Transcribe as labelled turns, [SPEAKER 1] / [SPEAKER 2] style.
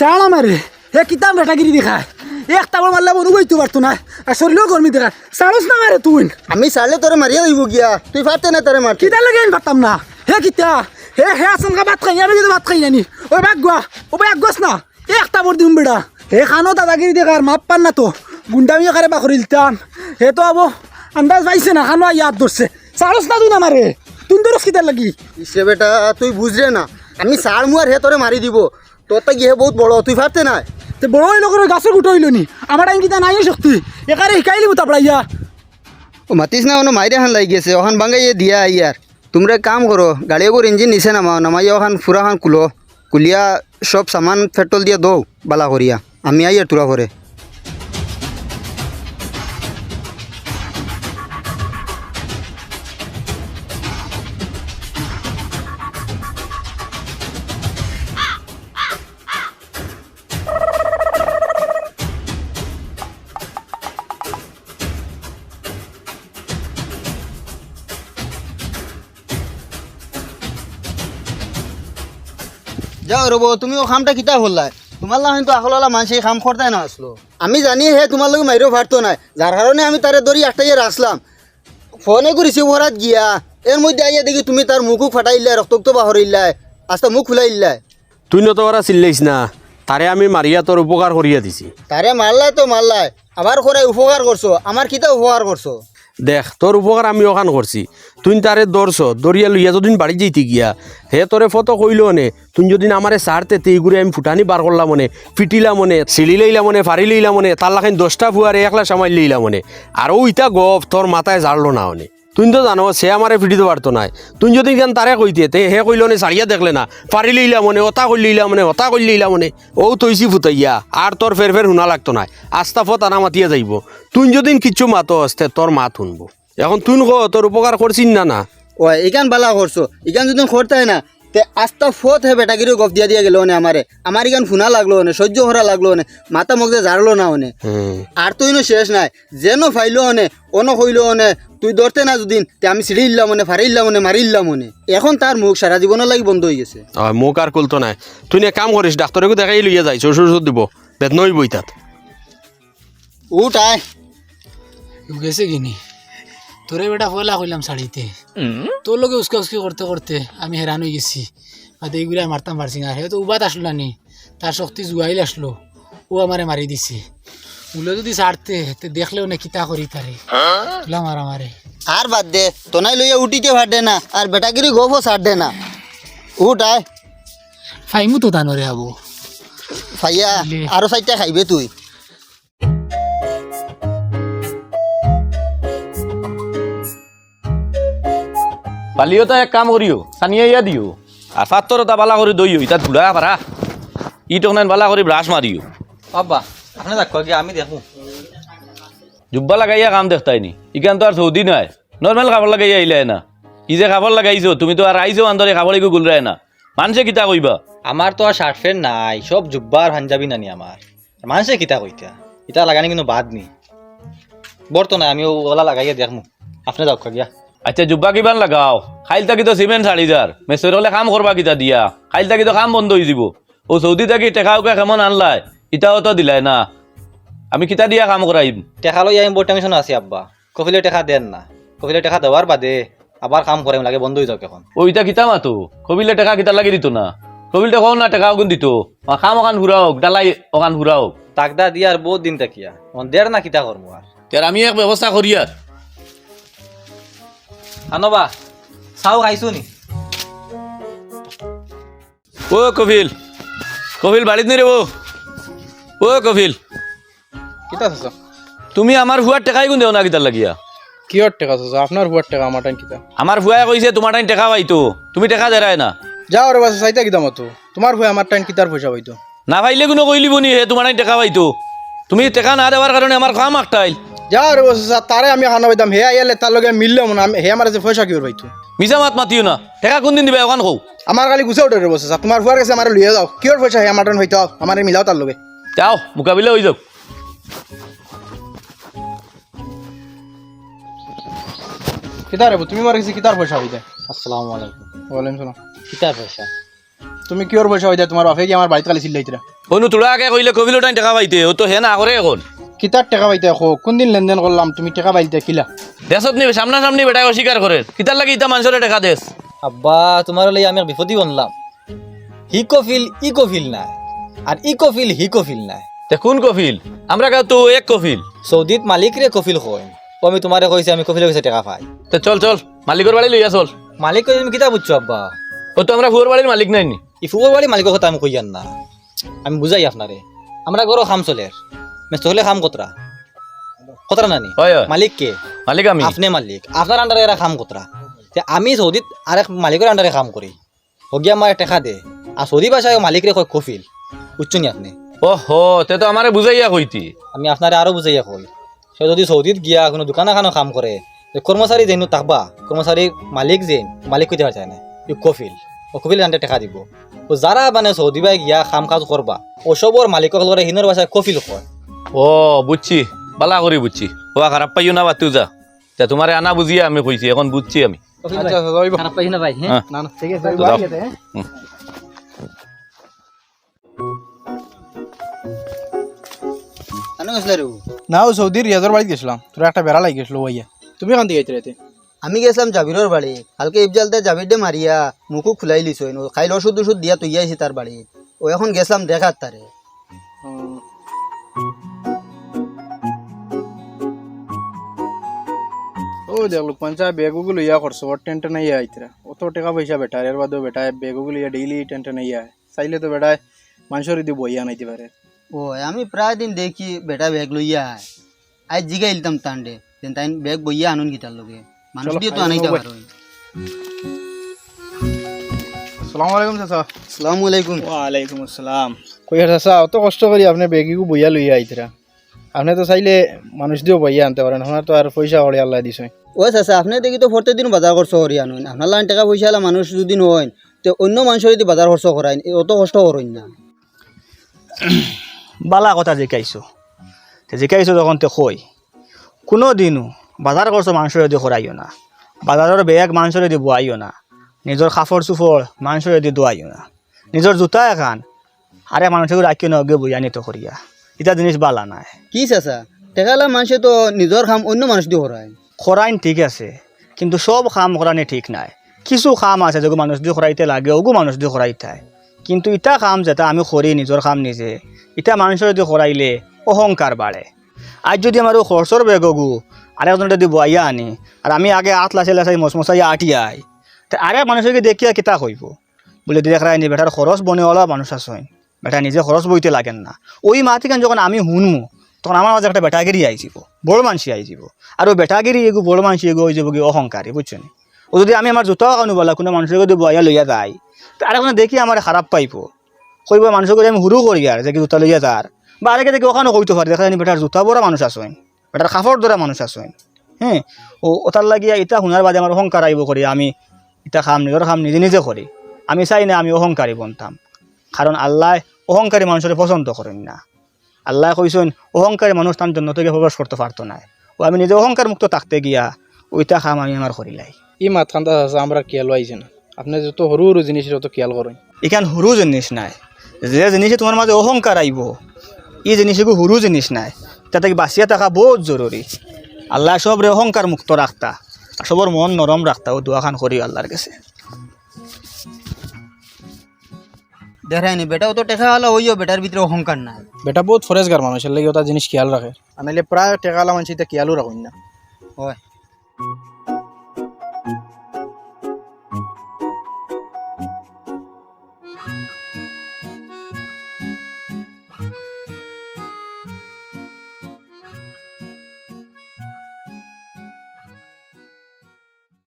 [SPEAKER 1] চাল আমারে হে কিতাম বেটাগিরি দেখায় একটা বল মারলে বনু বইতে পারতো না। আর শরীরও গরমি দেখায় চালস না মারে তুই।
[SPEAKER 2] আমি সারলে তোরে মারিয়া হইব গিয়া। তুই পারতে না তোরে মারতে।
[SPEAKER 1] কিতা লাগে আমি পারতাম না? হে কিতা হে হে আসন কা ভাত খাই আমি যদি ভাত খাই জানি। ওই বাগ গোয়া ও বাগ গোস না? একটা বর দিম বেড়া। হে খানো দাদাগিরি দেখার মাপ পান না তো। গুন্ডামি কারে বাকরিল টান হে তো আবো আন্দাজ পাইছে না খানো ইয়াদ ধরছে। চালস না তুই না মারে তুই দরস কিতার লাগি?
[SPEAKER 2] ইসে বেটা তুই বুঝরে না। আমি সার মুয়ার হে তোরে মারি দিব। তোর তো গিয়ে বহুত বড়, তুই ভাবতে না
[SPEAKER 1] তে বড় হইল করে গাছের গুটো হইল নি। আমার টাইম কিতা নাই শক্তি। একারে শিকাইলি তাপড়া ইয়া।
[SPEAKER 2] ও মাতিস না, ওনো মাইরে হান লাগি গেছে ওখান বাঙ্গাইয়ে দিয়া ইয়ার। তোমরা কাম করো গাড়ি ওর ইঞ্জিন নিচে নামাও, নামাইয়া ওখান ফুরা খান কুলো, কুলিয়া সব সামান পেট্রোল দিয়ে দৌ, বালা করিয়া। আমি আইয়ার তুরা করে যাও রব তুমি ও খামটা কিতা হল্লাই তোমার লাগে তো আসলা মানুষ এই খাম করতে না আসলো আমি জানি হে তোমার লগে মাইরেও পারতো না যার কারণে আমি তারে দড়ি একটাই আসলাম ফোনে করেছি ওরাত গিয়া এর মধ্যে আইয়া দেখি তুমি তার মুখও ফাটাইলাই রক্ত বাহরিল্লাই আস্তে মুখ খুলাইল্লাই
[SPEAKER 3] তুই নত ওরা চিল্লাইস না। তারে আমি মারিয়া তোর উপকার করিয়া দিছি।
[SPEAKER 2] তারে মারলাই তো মারলাই আবার করে উপকার করছ আমার কিতা উপকার করছ
[SPEAKER 3] দেখ তোর উপকার আমি ওখান করছি তুই তারে দরছ দরিয়া লইয়া যদিন বাড়ি যেতে গিয়া। হে তোরে ফটো কইল মানে। তুই যদি আমারে সারতে ঘুরে আমি ফুটানি বার করলাম মনে পিটিলাম মনে সিলি লইলাম মনে ফাড়ি লইলাম মনে তার লাখান দশটা ফুয়ারে একলা সামাই লইলাম মনে। আর ওইটা গপ তোর মাথায় জাড়লো না অনে তুই তো জানো সে আমার ফিটিতে পারতো না তুই যদি কেন তারে দিয়ে, তে হে কইল নে সারিয়া দেখলে না। পারি লইলা মনে অতা কই ইলা মনে অতা কই ইলা মনে। ও তৈছি ফুটাইয়া আর তোর ফের ফের শুনা লাগতো না আস্তা ফত আনা মাতিয়া যাইব। তুই যদি কিচ্ছু মাতো আসতে তোর মাত শুনব। এখন তুই কো তোর উপকার করছিস না না?
[SPEAKER 2] ও এখান বালা করছ এখান যদি করতে না তে আস্তা ফত হে বেটাগিরি গপ দিয়া দিয়া গেল নে আমারে। আমার ইকান ফুনা লাগল নে সহ্য করা লাগল নে মাথা মগজে জারলো না ওনে আর তুই নো শেষ নাই। যেন ফাইলো অনে অন কইলো অনে তুই ধরতে না যদিন তে আমি সিঁড়ি ইল্লাম মনে ফাড়ি ইল্লাম মনে মারি ইল্লাম মনে এখন তার মুখ সারা জীবনের লাগি বন্ধ হয়ে গেছে।
[SPEAKER 3] মোক আর কুলতো নাই। তুই নে কাম করিস ডাক্তরকে দেখাই লইয়া যাই শ্বশুর শ্বশুর দিব। বেদন হইব তাত।
[SPEAKER 2] উঠ আয়।
[SPEAKER 4] গেছে কিনি? তোরে বেটা পয়লা কইলাম শাড়িতে। তোর লোকে উস্কা উস্কি করতে করতে আমি হেরান হয়ে গেছি। বাদে এইগুলা মারতাম পারছি না। সেহেতু উবাত আসলো না নি। তার শক্তি জুয়াইল আসলো। ও আমারে মারি দিছে। উলে যদি ছাড়তে তে দেখলেও না কিতা করি তারে। তুলা মারা মারে।
[SPEAKER 2] আর বাদ দে তোনাই লইয়া উঠিতে দে না আর বেটাগিরি গপও ছাড় দে না। উঠ আয়।
[SPEAKER 4] ফাইমু তো তানরে আবু।
[SPEAKER 2] ফাইয়া। আরও চারটা খাইবে তুই।
[SPEAKER 5] পালিও তো এক কাম করিও সানিয়ে ইয়া দিও। আর পাত্তর তা বালা করে দইও ইতা ধুলা পারা। ই বালা করে ব্রাশ মারিও
[SPEAKER 6] বাবা আপনি দেখো কি আমি দেখো।
[SPEAKER 5] জুব্বা লাগাইয়া কাম দেখতাই নি ইখান তো আর সৌদি নাই। নর্মাল কাপড় লাগাইয়া আইলাই না। ই যে কাপড় লাগাইছো তুমি তো আর আইছো আন্দরে কাপড় এগো গুলরায় না। মানুষে কিতা কইবা?
[SPEAKER 6] আমার তো আর শার্ট প্যান্ট নাই সব জুব্বা আর পাঞ্জাবি নানি আমার মানুষে কিতা কইতা ইটা লাগানি কিন্তু বাদ নি। বর্ত নাই আমি ওলা লাগাইয়া দেখমু। আপনি যাও গিয়া
[SPEAKER 5] আচ্ছা জুব্বা কিমান লাগাও? খাইল থাকি তো সিমেন্ট শাড়ি যার মেসর হলে কাম করবা কিতা দিয়া। খাইল থাকি তো কাম বন্ধ হয়ে যাব। ও সৌদি থাকি টেকাওকে কেমন আনলাই। ইটাও তো দিলাই না। আমি কিতা দিয়া কাম করাইম
[SPEAKER 6] টেকা লই আমি বৰ টেনশন আছি আব্বা। কফিলে টেকা দেন না। কফিলে টেকা দেওয়ার বাদে আবার কাম করিম লাগে বন্ধ হয়ে যাওক এখন।
[SPEAKER 5] ওইটা কিতা মাতো? কবিলে টেকা কিতা লাগি দিত না? কবিলটা কও না টেকা ওগুন দিত। মা খাম ওখান ঘুরা হোক ডালাই ওখান ঘুরা হোক
[SPEAKER 6] তাকদা দিয়া আর বহুত দিন তাকিয়া দের না কিতা করমু আর
[SPEAKER 5] আমি এক ব্যবস্থা করি আর
[SPEAKER 6] আনবা। চাও খাইছো নি?
[SPEAKER 5] ও কপিল কপিল বাড়িত নি রে ও ও কপিল।
[SPEAKER 7] কিতা আছে
[SPEAKER 5] তুমি আমার হুয়ার টেকাই গুন দেও না কিতার লাগিয়া?
[SPEAKER 7] কিহর টেকা আছে আপনার হুয়ার টেকা আমার টাইম কিতা?
[SPEAKER 5] আমার হুয়াই কইছে তোমার টাইম টেকা পাইতো। তুমি টেকা দেরায় না।
[SPEAKER 7] যাও রে বাসা চাইতা কিতা মতো। তোমার হুয়া আমার টাইম কিতার পয়সা পাইতো।
[SPEAKER 5] না পাইলে কোনো কইলিব নি হে তোমার টাইম টেকা পাইতো। তুমি টেকা না দেওয়ার কারণে আমার কাম একটাইল
[SPEAKER 7] যাও রে বাসা তারে আমি খানা পাইতাম হে আইয়ালে তার লগে মিললাম না আমি- হে আমার কাছে পয়সা কিহর পাইতো?
[SPEAKER 5] মিছা মাত মাতিও না। টেকা কোন দিন দিবে ওখান কও।
[SPEAKER 7] আমার খালি গুছে উঠে বাসা তোমার হুয়ার কাছে আমার লইয়া যাও। কিহর পয়সা হে আমার টাইম হইতো আমার মিলাও তার লগে।
[SPEAKER 5] যাও মোকাবিলা হয়ে যাও
[SPEAKER 7] কিতা রে তুমি আমার কাছে কিতার পয়সা হইতে
[SPEAKER 6] আসসালামু আলাইকুম।
[SPEAKER 7] বলেন শোনো
[SPEAKER 6] কিতা পয়সা
[SPEAKER 7] তুমি কিয়র পয়সা হইতা তোমার বাপে কি আমার বাড়িতে কালি চিল্লাইতরা
[SPEAKER 5] অনু তোরা আগে কইলে কবিল ওটাই টাকা পাইতে ও তো হে না করে এখন।
[SPEAKER 7] কিতার টাকা পাইতে খো কোন দিন লেনদেন করলাম তুমি টাকা পাইতে কিলা
[SPEAKER 5] দেশত নি সামনা সামনি বেটাই অস্বীকার করে। কিতার লাগি ইতা মানুষের টাকা দেশ
[SPEAKER 6] আব্বা তোমার লই আমি বিপদই বনলাম। হিকোফিল ইকোফিল নাই। আর ইকোফিল হিকোফিল নাই।
[SPEAKER 5] তে কোন কফিল? আমরা কাউ তো এক কফিল।
[SPEAKER 6] সৌদিত মালিক রে কফিল কই ও আমি তোমারে কইছি আমি কফিল কইছে টাকা পাই।
[SPEAKER 5] তে চল চল মালিকের বাড়ি লইয়া চল।
[SPEAKER 6] মালিক কই তুমি কিতা বুঝছ আব্বা?
[SPEAKER 5] ও তো আমরা ফুয়ার বাড়ির মালিক নাই নি।
[SPEAKER 6] ই ফুকর বাড়ি মালিকের কথা আমি কইয়ান না। আমি বুঝাই আপনারে। আমরা গরো খাম চলের। মেস্ত হলে খাম কতরা। কতরা নানি? মালিক কে?
[SPEAKER 5] মালিক আমি।
[SPEAKER 6] আপনি মালিক। আপনার আন্ডারে এরা কাম কতরা। আমি সৌদিত আরেক মালিকের আন্ডারে কাম করি। হগিয়া আমার টেকা দে। আর সৌদি ভাষায় মালিকরে কয় কফিল। বুঝছেন আপনি?
[SPEAKER 5] ও হো তে তো আমারে বুঝাইয়া কইতি।
[SPEAKER 6] আমি আপনারে আরও বুঝাইয়া কই। সে যদি সৌদিত গিয়া কোনো দোকানে খানো কাম করে কর্মচারী যেন তাকবা কর্মচারী মালিক যেন মালিক কইতে পারছে না ই কফিল। ও কফিল আনতে টাকা দিব। ও যারা মানে সৌদি বাই গিয়া কাম কাজ করবা ওসবর মালিকক লগে হিনোর ভাষায় কফিল কয়।
[SPEAKER 5] ও বুঝছি। বালা করি বুঝছি। ও খারাপ পাইও না বাতিও যা। তে তোমারে আনা বুঝিয়া আমি কইছি এখন বুঝছি আমি।
[SPEAKER 7] আচ্ছা আচ্ছা,
[SPEAKER 6] খারাপ পাইছি না ভাই হ্যাঁ?
[SPEAKER 5] হ্যাঁ।
[SPEAKER 7] না না ঠিক আছে
[SPEAKER 5] তো যাও। হুম।
[SPEAKER 2] কেন গেছিলে রে
[SPEAKER 7] না ও সৌদির রিয়াজর বাড়িতে গেছিলাম। তোর একটা বেড়া লাগি গেছিল ওইয়া তুমি কান দিকে রেতে
[SPEAKER 2] আমি গেছিলাম জাবিরের বাড়ি। কালকে ইফজালতে জাবির দে মারিয়া মুখও খুলাই লিছ খাইল ওষুধ ওষুধ দিয়া তুই আইছি তার বাড়ি। ও এখন গেছিলাম দেখার তারে।
[SPEAKER 7] ও দেখল পঞ্চা বেগুগুলো ইয়া করছ ওর টেনশন ইয়া আইতরা অত টাকা পয়সা বেটা এর বাদেও বেটা বেগুগুলো ইয়া ডেইলি টেনশন ইয়া চাইলে তো বেটায় মানুষের দিব ইয়া নাইতে পারে।
[SPEAKER 2] ও আমি প্রায় দিন দেখি বেটা ব্যাগ লইয়া আয়। আজ জিগা ইলতাম তান্ডে দেন তাই ব্যাগ বইয়া আনুন গিতার লগে। মানুষ দিয়ে তো আনাইতে পারো।
[SPEAKER 7] আসসালামু আলাইকুম চাচা।
[SPEAKER 2] আসসালামু আলাইকুম।
[SPEAKER 7] ওয়ালাইকুম আসসালাম। কই চাচা অত কষ্ট করি আপনি বেগিগু বইয়া লইয়া আইতরা। আপনি তো চাইলে মানুষ দিয়েও বইয়া আনতে পারেন আপনার তো আর পয়সা করে আল্লাহ দিছে।
[SPEAKER 2] ও চাচা আপনি দেখি তো প্রত্যেক দিন বাজার খরচ করি আনুন আপনার লাইন টাকা পয়সা হলে মানুষ যদি নয় তো অন্য মানুষের যদি বাজার খরচ করাই অত কষ্ট করেন না।
[SPEAKER 8] বালা কথা জিকাইছো তে জিকাইছো যখন তে কই কোনো দিনও বাজার করছ মানুষের যদি করাইও না বাজারের বেগ মানুষের যদি বোয়াইও না নিজের কাপড় চুপড় মানুষের যদি দোয়াইও না নিজের জোতা এখান আরে মানুষকে রাখিও না অগে বইয়া নিতে করিয়া এটা জিনিস বালা নাই।
[SPEAKER 2] কি চাচা টাকা হলে মানুষে তো নিজের কাম অন্য মানুষ দিয়ে করায়
[SPEAKER 8] খরাইন ঠিক আছে, কিন্তু সব কাম করানি ঠিক নাই। কিছু কাম আছে যেগুলো মানুষ দিয়ে করাইতে লাগে ওগু মানুষ দিয়ে করাইতে হয়। কিন্তু ইটা কাম যেটা, আমি করি নিজের কাম নিজে। ইটা মানুষের যদি করাইলে অহংকার বাড়ে আজ যদি আমার খরচর বেগগু আরেকজন যদি বইয়া আনি আর আমি আগে আট লাচে লাচাই মশমশাই আটিয়াই তা আরে মানুষকে দেখিয়া কিতা কইব? বলে, দেখ রায় বেটার খরচ বনেওয়ালা মানুষ আছে বেটা নিজে খরচ বইতে লাগেন না। ওই মাতিকেন যখন আমি শুনমু তখন আমার মাঝে একটা বেটাগিরি আইଯିব বড় মানসি আইଯିব আর ওই বেটাগিরি এগু বড় মানসি এগু হয়ে যাব কি অহংকারী, বুঝছেন? ও যদি আমি আমার জোতাও কানো বলা, কোনো মানুষের যদি বইয়া লইয়া যায়, তো আরেকজন দেখি আমার খারাপ পাইব। কইব মানুষকে আমি হুরু করি আর, যে জোতা লইয়া যার। বা আরেকে দেখি ওখানে কইতে পারি, দেখা জানি বেটার জোতা বড় মানুষ আসেন, বেটার কাপড় ধরা মানুষ আসেন হ্যাঁ? ও ওটার লাগিয়া ইটা শুনার বাদে আমার অহংকার আইব করি, আমি ইটা খাম নিজের খাম নিজে নিজে করি। আমি চাই না আমি অহংকারী বনতাম, কারণ আল্লাহ অহংকারী মানুষের পছন্দ করেন না। আল্লাহ কইছেন অহংকারী মানুষ তার জন্য থেকে প্রবেশ করতে পারতো না। ও আমি নিজে অহংকার মুক্ত থাকতে গিয়া ওইটা খাম আমি আমার করিলাই
[SPEAKER 7] ই খান্তা চাচা আমরা খেয়াল আইছে না। আপনি যত সরু সরু জিনিস তত খেয়াল করেন।
[SPEAKER 8] এখান সৰু জিনিস নাই। যে জিনিসে তোমার মাঝে অহংকার আইব এই জিনিসগুলো সৰু জিনিস নাই। তাতে বাঁচিয়া থাকা বহুত জরুরি। আল্লাহ সবরে অহংকার মুক্ত রাখতা সবর মন নরম রাখতা ও দোয়াখান করি আল্লাহর কাছে।
[SPEAKER 2] দেখায়নি বেটাও তো টেকা হলো ওইও বেটার ভিতরে অহংকার নাই।
[SPEAKER 7] বেটা বহুত ফরেজগার মানুষের লাগে ওটা জিনিস খেয়াল রাখে। আনাইলে প্রায় টেকালা মানুষ এটা খেয়ালও রাখুন না।
[SPEAKER 2] হয়।